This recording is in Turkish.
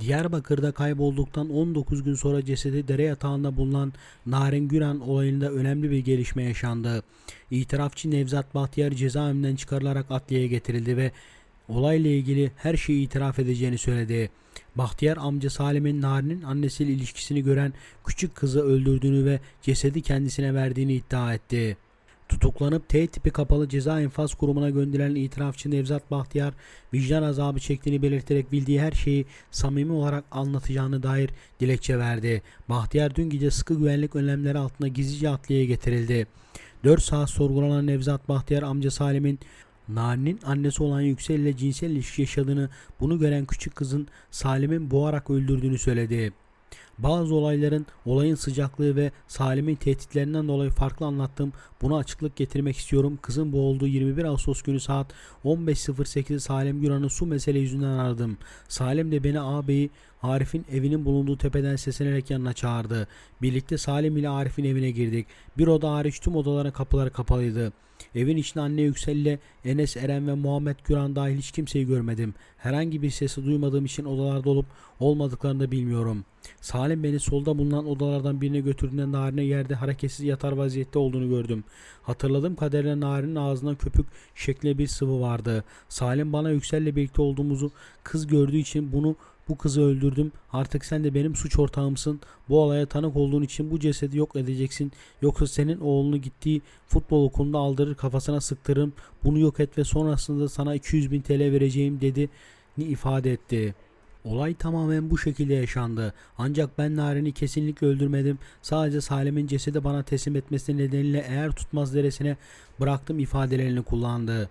Diyarbakır'da kaybolduktan 19 gün sonra cesedi dere yatağında bulunan Narin Güran olayında önemli bir gelişme yaşandı. İtirafçı Nevzat Bahtiyar cezaevinden çıkarılarak adliyeye getirildi ve olayla ilgili her şeyi itiraf edeceğini söyledi. Bahtiyar amca Salim'in Narin'in annesiyle ilişkisini gören küçük kızı öldürdüğünü ve cesedi kendisine verdiğini iddia etti. Tutuklanıp T tipi kapalı ceza infaz kurumuna gönderilen itirafçı Nevzat Bahtiyar vicdan azabı çektiğini belirterek bildiği her şeyi samimi olarak anlatacağını dair dilekçe verdi. Bahtiyar dün gece sıkı güvenlik önlemleri altında gizlice adliyeye getirildi. 4 saat sorgulanan Nevzat Bahtiyar amca Salim'in Nari'nin annesi olan Yüksel ile cinsel ilişki yaşadığını bunu gören küçük kızın Salim'in boğarak öldürdüğünü söyledi. Bazı olayların olayın sıcaklığı ve Salim'in tehditlerinden dolayı farklı anlattım. Buna açıklık getirmek istiyorum. Kızın boğulduğu 21 Ağustos günü saat 15.08'de Salim Güran'ı su mesele yüzünden aradım. Salim de beni ağabeyi Arif'in evinin bulunduğu tepeden seslenerek yanına çağırdı. Birlikte Salim ile Arif'in evine girdik. Bir oda hariç tüm odaların kapıları kapalıydı. Evin içinde anne Yüksel ile Enes Eren ve Muhammed Güran dahil hiç kimseyi görmedim. Herhangi bir sesi duymadığım için odalarda olup olmadıklarını da bilmiyorum. Salim beni solda bulunan odalardan birine götürdüğünde Narin'e yerde hareketsiz yatar vaziyette olduğunu gördüm. Hatırladığım kadarıyla Narin'in ağzından köpük şeklinde bir sıvı vardı. Salim bana Yüksel'le birlikte olduğumuzu kız gördüğü için bunu bu kızı öldürdüm. Artık sen de benim suç ortağımsın. Bu olaya tanık olduğun için bu cesedi yok edeceksin. Yoksa senin oğlunu gittiği futbol okulunda aldırır kafasına sıktırırım. Bunu yok et ve sonrasında sana 200 bin TL vereceğim dedi ni ifade etti. Olay tamamen bu şekilde yaşandı. Ancak ben Narin'i kesinlikle öldürmedim. Sadece Salim'in cesedi bana teslim etmesi nedeniyle eğer tutmaz deresine bıraktım ifadelerini kullandı.